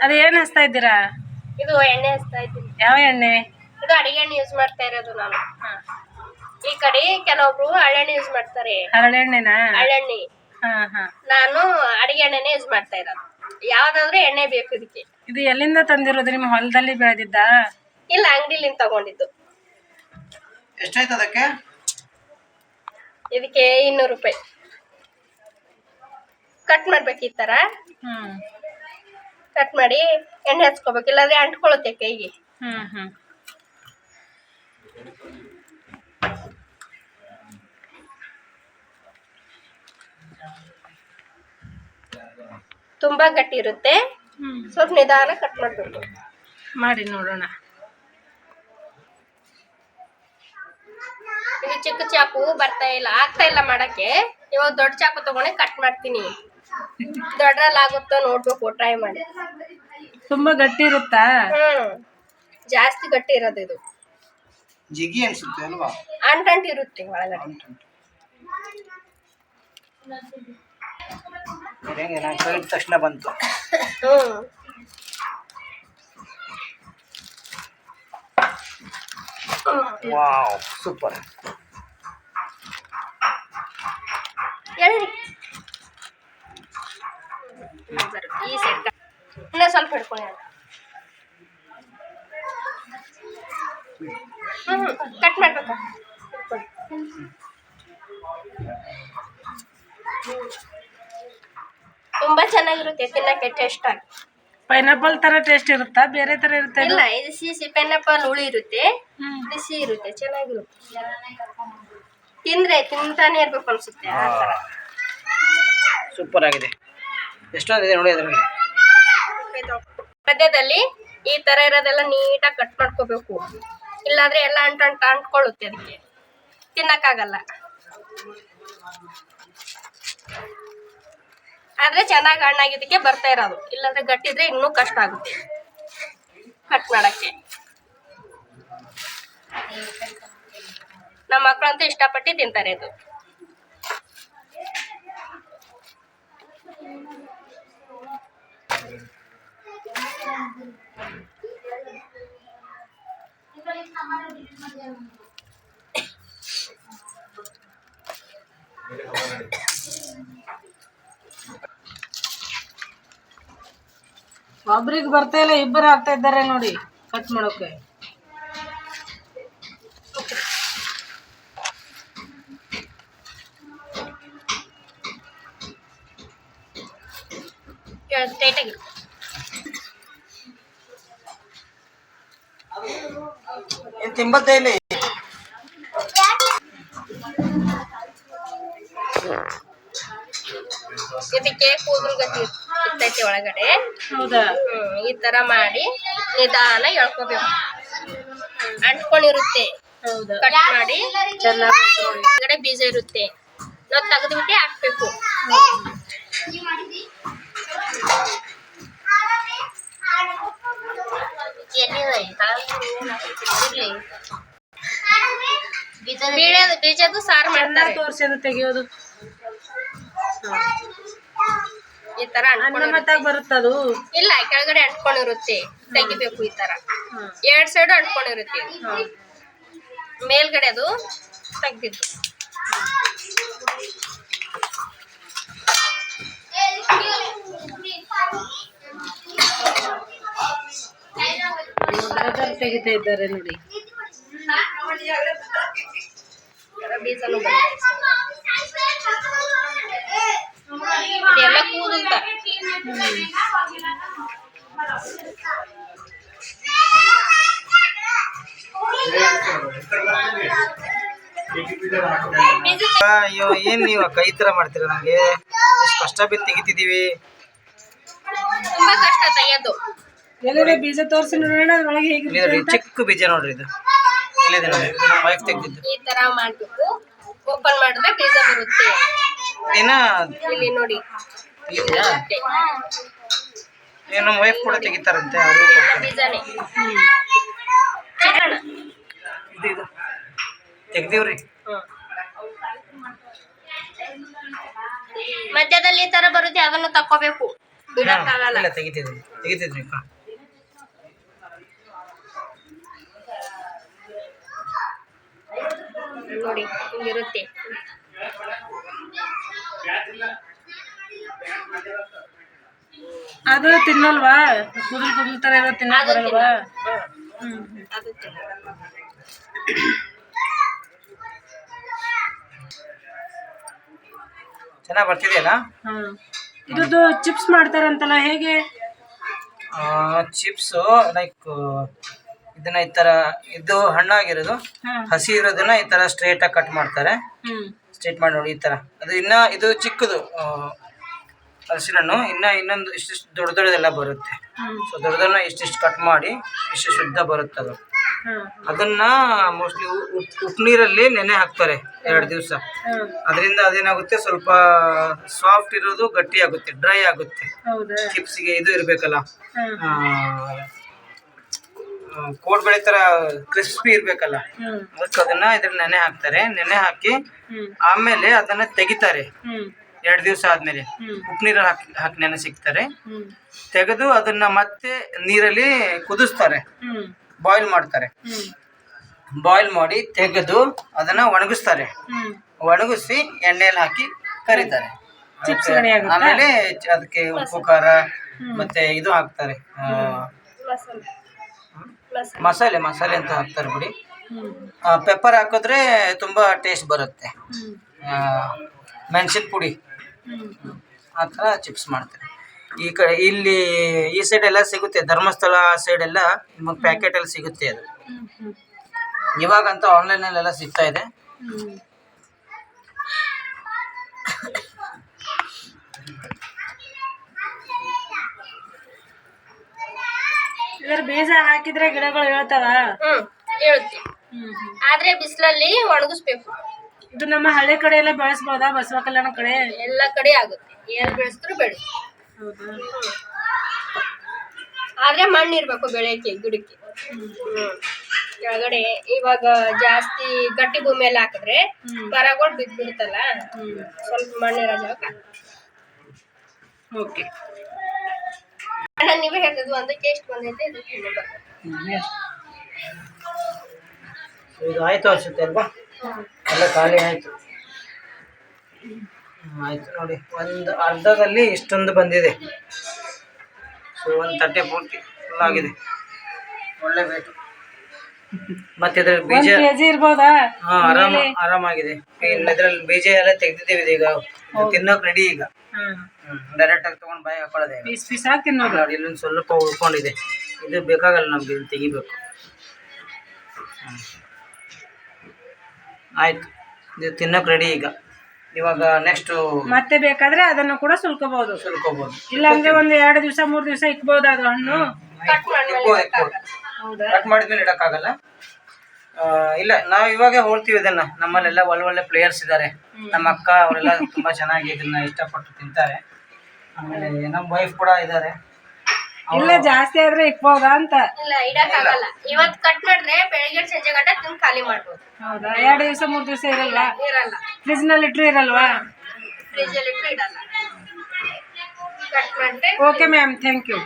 ಅದು ಏನು ಹಚ್ತಾ ಇದ್ದೀರಾ? ಇದು ಎಣ್ಣೆ ಹಚ್ತಾ ಇದ್ದೀನಿ. ಯಾವ ಎಣ್ಣೆ? ಇದು ಅಡಿಗೆ ಎಣ್ಣೆ ಯೂಸ್ ಮಾಡ್ತಾ ಇರೋದು ನಾನು. ಈ ಕಡೆ ಕೆಲವೊಬ್ರು ಹಳ್ಳೆಣ್ಣೆ ಯೂಸ್ ಮಾಡ್ತಾರೆ. ಹರಳೆಣ್ಣೆನಾ? ಹಳ್ಳೆಣ್ಣೆ ಹಾ ಹಾ. ನಾನು ಅಡಿಗೆ ಎಣ್ಣೆನೆ ಯೂಸ್ ಮಾಡ್ತಾ ಇರೋದು. ಯಾವ್ದಾದ್ರೂ ಎಣ್ಣೆ ಬೇಕು ಇದಕ್ಕೆ ಇದು ಎಲ್ಲಿಂದ ತಂದಿರೋದು? ನಿಮ್ಮ ಹೊಲದಲ್ಲಿ ಬೆಳೆದಿದ್ದ? ಇಲ್ಲ ಅಂಗಡಿಲಿಂದ ತಗೊಂಡಿದ್ದು. ಎಷ್ಟಾಯ್ತು ಅದಕ್ಕೆ? ಇದಕ್ಕೆ ಇನ್ನೂರು ರೂಪಾಯಿ. ಕಟ್ ಮಾಡ್ಬೇಕು ಈ ತರ ಹ್ಮ್. ಕಟ್ ಮಾಡಿ ಎಣ್ಣೆ ಹಚ್ಕೋಬೇಕು ಇಲ್ಲಾಂದ್ರೆ ಅಂಟ್ಕೊಳ್ಳುತ್ತೆ ಕೈಗೆ. ಹ್ಮ್ ಹ್ಮ್. ತುಂಬಾ ಗಟ್ಟಿ ಇರುತ್ತೆ. ಸ್ವಲ್ಪ ನಿಧಾನ ಕಟ್ ಮಾಡ್ಬೇಕು. ಮಾಡಿ ನೋಡೋಣ. ಇದು ಚಿಕ್ಕ ಚಾಕು ಬರ್ತಾ ಇಲ್ಲ ಆಗ್ತಾ ಇಲ್ಲ ಮಾಡಕ್ಕೆ. ಇವಾಗ ದೊಡ್ಡ ಚಾಕು ತಗೊಂಡೆ ಕಟ್ ಮಾಡ್ತೀನಿ. ದೊಡ್ಡರಲ್ಲಿ ಆಗುತ್ತೋ ನೋಡ್ಬೇಕು ಟ್ರೈ ಮಾಡಿ. ತುಂಬಾ ಗಟ್ಟಿ ಇರುತ್ತಾ ಹ್ಮ್. ಜಾಸ್ತಿ ಗಟ್ಟಿ ಇರೋದು ಇದು. ಜಿಗಿ ಅನ್ಸುತ್ತೆ ಅಲ್ವಾ? ಅಂಟಂಟ್ ಇರುತ್ತೆ ಒಳಗಡೆ. ಹೆಂಗೆ ನಾನು ಕೈ ತಕ್ಷಣ ಬಂತು. ಹ್ಮ್. ವಾವ್ ಸೂಪರ್ ಹೇಳಿರಿ ಈ ಸೈಡ್ ಕಟ್ ಮಾಡ್ಬೇಕಾ. ತುಂಬಾ ಚೆನ್ನಾಗಿರುತ್ತೆ ತಿನ್ನಕ್ಕೆ ಟೇಸ್ಟ್ ಆಗಿ ಪೈನಾಪಲ್ ತರ ಟೇಸ್ಟ್ ಇರುತ್ತಾ ಬೇರೆ ತರ ಇರುತ್ತೆ? ಇಲ್ಲ ಇದು ಸಿಹಿ ಪೈನಾಪಲ್ ಹುಳಿ ಇರುತ್ತೆ. ಬಿಸಿ ಇರುತ್ತೆ ಚೆನ್ನಾಗಿರುತ್ತೆ ತಿಂದ್ರೆ ತಿಂತಾನೆ ಇರ್ಬೇಕು ಅನ್ಸುತ್ತೆ ಆ ಥರ ಸೂಪರ್ ಆಗಿದೆ ಎಷ್ಟೊಂದಿದೆ ನೋಡಿ ಅದರಲ್ಲಿ ಮಧ್ಯದಲ್ಲಿ ಈ ತರ ಇರೋದೆಲ್ಲ ನೀಟಾಗಿ ಕಟ್ ಮಾಡ್ಕೋಬೇಕು. ಇಲ್ಲಾಂದ್ರೆ ಎಲ್ಲ ಅಂಟ ಅಂಟ ಅಂಟ್ಕೊಳ್ಳುತ್ತೆ ಅದಕ್ಕೆ. ತಿನ್ನಕ್ಕಾಗಲ್ಲ. ಆದ್ರೆ ಚೆನ್ನಾಗಿ ಹಣ್ಣಾಗಿದ್ದಕ್ಕೆ ಬರ್ತಾ ಇರೋದು. ಇಲ್ಲಾಂದ್ರೆ ಗಟ್ಟಿದ್ರೆ ಇನ್ನೂ ಕಷ್ಟ ಆಗುತ್ತೆ. ಕಟ್ ಮಾಡಕ್ಕೆ. ನಮ್ಮ ಮಕ್ಕಳಂತೂ ಇಷ್ಟಪಟ್ಟು ತಿಂತಾರೆ ಇದು. ಒಬ್ರಿಗೆ ಬರ್ತಾ ಇಲ್ಲ ಇಬ್ಬರು ಆಗ್ತಾ ಇದ್ದಾರೆ ನೋಡಿ ಕಟ್ ಮಾಡೋಕೆ. ಟೈಟಾಗಿ ಏನು ತಿಂಬತ್ತೇ ಇಲ್ಲಿ ಇದಕ್ಕೆ ಕೂದಲು ಗತಿ ಇರ್ತೈತಿ ಒಳಗಡೆ. ಹೌದಾ? ಈ ತರ ಮಾಡಿ ನಿಧಾನ ಎಳ್ಕೋಬೇಕು. ಅಂಟ್ಕೊಂಡಿರುತ್ತೆ. ಕಟ್ ಮಾಡಿ. ಚೆನ್ನಾಗಿ ಬೀಜ ಇರುತ್ತೆ. ನಾವು ತೆಗೆದ್ಬಿಟ್ಟು ಹಾಕ್ಬೇಕು. ಬೀಳದ ಬೀಜದ್ದು ಸಾರು ಮಾಡ್ತಾರೆ. ತೋರಿಸಿ ಅದು ತೆಗಿಯೋದು ಈ ತರ ಅದು ಮತ್ತಾಗ ಬರುತ್ತದು ಇಲ್ಲ ಕೆಳಗಡೆ ಅಂಟ್ಕೊಂಡಿರುತ್ತೆ. ತೆಗಿಬೇಕು ಈ ತರ. ಎರಡ್ ಸೈಡ್ ಅಂಟ್ಕೊಂಡಿರುತ್ತೆ. ಮೇಲ್ಗಡೆ ಅದು ತೆಗ್ದಿದ್ದು. ತೆಗಿತಾ ಇದ್ದಾರೆ ನೋಡಿ. ಅಯ್ಯೋ ಏನ್ ನೀವು ಕೈ ತರ ಮಾಡ್ತೀರ ನಂಗೆ? ಎಷ್ಟು ಕಷ್ಟ ಬಿದ್ದು ತೆಗಿತಿದೀವಿ ತುಂಬಾ ಕಷ್ಟ ತೆಗೆಯೋದು ಎಲ್ಲಿದೆ ಬೀಜ ತೋರಿಸಿ ನೋಡೋಣ ಅದ್ರೊಳಗೆ ಹೇಗಿರುತ್ತೆ ಅಂತ. ಚಿಕ್ಕ ಬೀಜ ನೋಡ್ರಿ ಇದು. ಇಲ್ಲಿದೆ ನೋಡಿ ಬೈಕ್ ತೆಗ್ದಿದ್ದು ಈ ತರ ಮಾಡ್ಬೇಕು ಓಪನ್ ಮಾಡಿದ್ರೆ ಬೀಜ ಬರುತ್ತೆ. ಏನೋ ಇಲ್ಲಿ ನೋಡಿ. ಇದೆಯಾ. ನಮ್ಮ ವೈಫ್ ಕೂಡ ತೆಗಿತಾರಂತೆ ಅವರು ಬೀಜನೇ. ಚಿತ್ರಣ ಇದು ಇದು. ತೆಗ್ದೀವ್ರಿ. ಮಧ್ಯದಲ್ಲಿ ಈ ತರ ಬರುತ್ತೆ ಅದನ್ನು ತಕ್ಕೋಬೇಕು. ಬಿಡಕ್ಕಾಗಲ್ಲ. ಇಲ್ಲ ತೆಗಿತಿದ್ವಿ ತೆಗಿತಿದ್ವಿ ಅಕ್ಕ ನೋಡಿ ಹಿಂಗಿರುತ್ತೆ. ಅದು ತಿನ್ನಲ್ವಾ? ಕುದಲ್ ಕುದಲ್ ತರ ಇರೋ ತಿನ್ನಕ್ ಅದು ಬರಲ್ವಾ? ಚೆನ್ನಾಗಿ ಬರ್ತಿದೆಯಲ್ಲ? ಹ್ಮ್. ಇದ್ರದ್ದು ಚಿಪ್ಸ್ ಮಾಡ್ತಾರಂತಲ್ಲ ಹೇಗೆ? ಚಿಪ್ಸು ಲೈಕ್ ಇದನ್ನ ಈ ತರ ಇದು ಹಣ್ಣಾಗಿರೋದು. ಹಸಿ ಇರೋದನ್ನ ಈ ತರ ಸ್ಟ್ರೇಟ್ ಆಗಿ ಕಟ್ ಮಾಡ್ತಾರೆ. ಸ್ಟ್ರೇಟ್ ಮಾಡಿ ನೋಡಿ ಈ ತರ. ಅದು ಇನ್ನ ಇದು ಚಿಕ್ಕದು ಹಸಿರನ್ನು. ಇನ್ನ ಇನ್ನೊಂದು ಇಷ್ಟಿಷ್ಟು ದೊಡ್ಡ ದೊಡ್ಡದೆಲ್ಲ ಬರುತ್ತೆ. ಸೊ ದೊಡ್ಡದನ್ನ ಇಷ್ಟಿಷ್ಟು ಕಟ್ ಮಾಡಿ ಇಷ್ಟು ಶುದ್ಧ ಬರುತ್ತೆ ಅದು. ಅದನ್ನ ಮೋಸ್ಟ್ಲಿ ಉಪ್ಪು ನೀರಲ್ಲಿ ನೆನೆ ಹಾಕ್ತಾರೆ ಎರಡು ದಿವಸ. ಅದರಿಂದ ಅದೇನಾಗುತ್ತೆ? ಸ್ವಲ್ಪ ಸಾಫ್ಟ್ ಇರೋದು ಗಟ್ಟಿ ಆಗುತ್ತೆ ಡ್ರೈ ಆಗುತ್ತೆ. ಚಿಪ್ಸ್ಗೆ ಇದು ಇರಬೇಕಲ್ಲ. ಹ್ಮ್ ಕೋಡ್ಬಳೆ ತರ ಕ್ರಿಸ್ಪಿ ಇರಬೇಕಲ್ಲ. ಅದಕ್ಕೆ ಅದನ್ನ ಇದ್ರ ನೆನೆ ಹಾಕ್ತಾರೆ. ನೆನೆ ಹಾಕಿ ಆಮೇಲೆ ಅದನ್ನ ತೆಗಿತಾರೆ. ಎರಡು ದಿವಸ ಆದ್ಮೇಲೆ ಉಪ್ಪು ನೀರಲ್ಲಿ ಹಾಕಿ ಹಾಕಿ ನೆನೆ ಸಿಗ್ತಾರೆ. ತೆಗೆದು ಅದನ್ನ ಮತ್ತೆ ನೀರಲ್ಲಿ ಕುದಿಸ್ತಾರೆ. ಬಾಯ್ಲ್ ಮಾಡ್ತಾರೆ. ಬಾಯ್ಲ್ ಮಾಡಿ ತೆಗೆದು ಅದನ್ನ ಒಣಗಿಸ್ತಾರೆ. ಒಣಗಿಸಿ ಎಣ್ಣೆಯಲ್ಲಿ ಹಾಕಿ ಕರಿತಾರೆ. ಆಮೇಲೆ ಅದಕ್ಕೆ ಉಪ್ಪು ಖಾರ ಮತ್ತೆ ಇದು ಹಾಕ್ತಾರೆ. ಮಸಾಲೆ. ಮಸಾಲೆ ಅಂತ ಹಾಕ್ತಾರೆ ಬಿಡಿ. ಪೆಪ್ಪರ್ ಹಾಕಿದ್ರೆ ತುಂಬಾ ಟೇಸ್ಟ್ ಬರುತ್ತೆ. ಮೆಣಸಿನ ಪುಡಿ. ಆ ಥರ ಚಿಪ್ಸ್ ಮಾಡ್ತಾರೆ. ಈ ಕಡೆ ಇಲ್ಲಿ ಈ ಸೈಡ್ ಎಲ್ಲ ಸಿಗುತ್ತೆ, ಧರ್ಮಸ್ಥಳ ಸೈಡ್ ಎಲ್ಲ ನಿಮಗೆ ಪ್ಯಾಕೆಟಲ್ಲಿ ಸಿಗುತ್ತೆ ಅದು. ಇವಾಗಂತೂ ಆನ್ಲೈನಲ್ಲೆಲ್ಲ ಸಿಗ್ತಾ ಇದೆ. ಇದರ ಬೀಜ ಹಾಕಿದ್ರೆ ಗಿಡಗಳು ಹೇಳ್ತಾವ. ಹ್ಮ್ ಹೇಳುತ್ತೆ. ಆದ್ರೆ ಬಿಸಿಲಲ್ಲಿ ಒಣಗಿಸ್ಬೇಕು. ಇದು ನಮ್ಮ ಹಳ್ಳಿ ಕಡೆ ಎಲ್ಲ ಬೆಳೆಸ್ಬೋದಾ ಬಸವ ಕಲ್ಯಾಣ ಕಡೆ? ಎಲ್ಲ ಕಡೆ ಆಗುತ್ತೆ. ಏನ್ ಬೆಳೆಸಿದ್ರು ಬೆಳೆ. ಹೌದಾ? ಆದ್ರೆ ಮಣ್ಣು ಇರ್ಬೇಕು ಬೆಳೆಯಕ್ಕೆ ಗಿಡಕ್ಕೆ. ಕೆಳಗಡೆ ಇವಾಗ ಜಾಸ್ತಿ ಗಟ್ಟಿ ಭೂಮಿಯಲ್ಲಿ ಹಾಕಿದ್ರೆ. ಮರಗಳು ಬಿದ್ದು ಬಿಡುತ್ತಲ್ಲ ಸ್ವಲ್ಪ ಮಣ್ಣಿರೋ ಜಾಗ. ಓಕೆ. ಅಣ್ಣ, ನೀವೇ ಹೇಳಿದ್ರು ಒಂದಕ್ಕೆ ಎಷ್ಟು ಬಂದೈತೆ, ಇದು ಆಯ್ತು ಅನ್ಸುತ್ತೆ ಅಲ್ವಾ? ಎಲ್ಲ ಖಾಲಿ ಆಯ್ತು. ಆಯ್ತು ನೋಡಿ, ಒಂದು ಅರ್ಧದಲ್ಲಿ ಇಷ್ಟೊಂದು ಬಂದಿದೆ. ಸೊ ಒಂದು ತಟ್ಟೆ ಪೂರ್ತಿ ಫುಲ್ ಆಗಿದೆ. ಒಳ್ಳೆ ವೇಟು ಮತ್ತೆ ಇದ್ರಲ್ಲಿ ಬೀಜ ಒಂದ್ ಕೆಜಿ ಇರ್ಬೋದಾ? ಹಾ ಆರಾಮ ಆರಾಮಾಗಿದೆ. ಇನ್ನು ಇದ್ರಲ್ಲಿ ಬೀಜ ಎಲ್ಲ ತೆಗ್ದಿದ್ದೀವಿ ಈಗ. ತಿನ್ನೋಕ್ ರೆಡಿ ಈಗ. ಡೈರೆಕ್ಟ್ ಆಗಿ ತಗೊಂಡ್ ಬಾಯಿ ಹಾಕೊಳ್ಳೋದೇ. ಪೀಸ್ ಪೀಸ್ ಹಾಕಿ ತಿನ್ನೋದು. ನೋಡಿ ಇಲ್ಲೊಂದು ಸ್ವಲ್ಪ ಉಳ್ಕೊಂಡಿದೆ. ಇದು ಬೇಕಾಗಲ್ಲ ನಮ್ಗೆ ಇದು ತೆಗಿಬೇಕು. ಆಯ್ತು. ಇದು ತಿನ್ನೋಕ್ ರೆಡಿ ಈಗ. ಇವಾಗ ನೆಕ್ಸ್ಟ್ ಮತ್ತೆ ಬೇಕಾದ್ರೆ ಅದನ್ನು ಕೂಡ ಸುಲ್ಕೋಬಹುದು ಸುಲ್ಕೋಬೋದು. ಇಲ್ಲ ಅಂದ್ರೆ ಒಂದ್ ಎರಡು ದಿವಸ ಮೂರ್ ದಿವಸ ಇಕ್ಬಹುದು ಅದು ಹಣ್ಣು? ಕಟ್ ಮಾಡಿದ್ಮೇಲೆ ಇಡಕ್ಕಾಗಲ್ಲ. ಇಲ್ಲ ನಾವು ಇವಾಗ ಹೋಗ್ತೀವಿ ಇದನ್ನ. ನಮ್ಮಲ್ಲೆಲ್ಲ ಒಳ್ಳೆ ಒಳ್ಳೆ ಪ್ಲೇಯರ್ಸ್ ಇದ್ದಾರೆ ನಮ್ಮ ಅಕ್ಕ ಅವರೆಲ್ಲ ತುಂಬಾ ಚೆನ್ನಾಗಿ ಇದನ್ನ ಇಷ್ಟಪಟ್ಟು ತಿಂತಾರೆ. ಆಮೇಲೆ ನಮ್ಮ ವೈಫ್ ಕೂಡ ಇದ್ದಾರೆ ಇಲ್ಲ ಜಾಸ್ತಿ ಆದ್ರೆ ಇಕ್ಬೋದಾ ಅಂತ. ಇಲ್ಲ ಇಡಕ್ಕಾಗಲ್ಲ. ಇವತ್ ಕಟ್ ಮಾಡಿದ್ರೆ ಬೆಳಿಗ್ಗೆ ಸಂಜೆ ಗಂಟೆ ತಿಂದು ಖಾಲಿ ಮಾಡ್ಬೋದು. ಹೌದಾ? ಎರಡು ದಿವಸ ಮೂರು ದಿವಸ ಇರಲ್ಲ ಇರಲ್ಲ. ಫ್ರಿಜ್ನಲ್ಲಿ ಇಟ್ರೆ ಇರಲ್ವಾ ಫ್ರಿಜ್ ಅಲ್ಲಿ ಇಡಲ್ಲ. ಕಟ್ ಮಾಡಿದ್ರೆ ಓಕೆ ಮ್ಯಾಮ್ ಥ್ಯಾಂಕ್ ಯು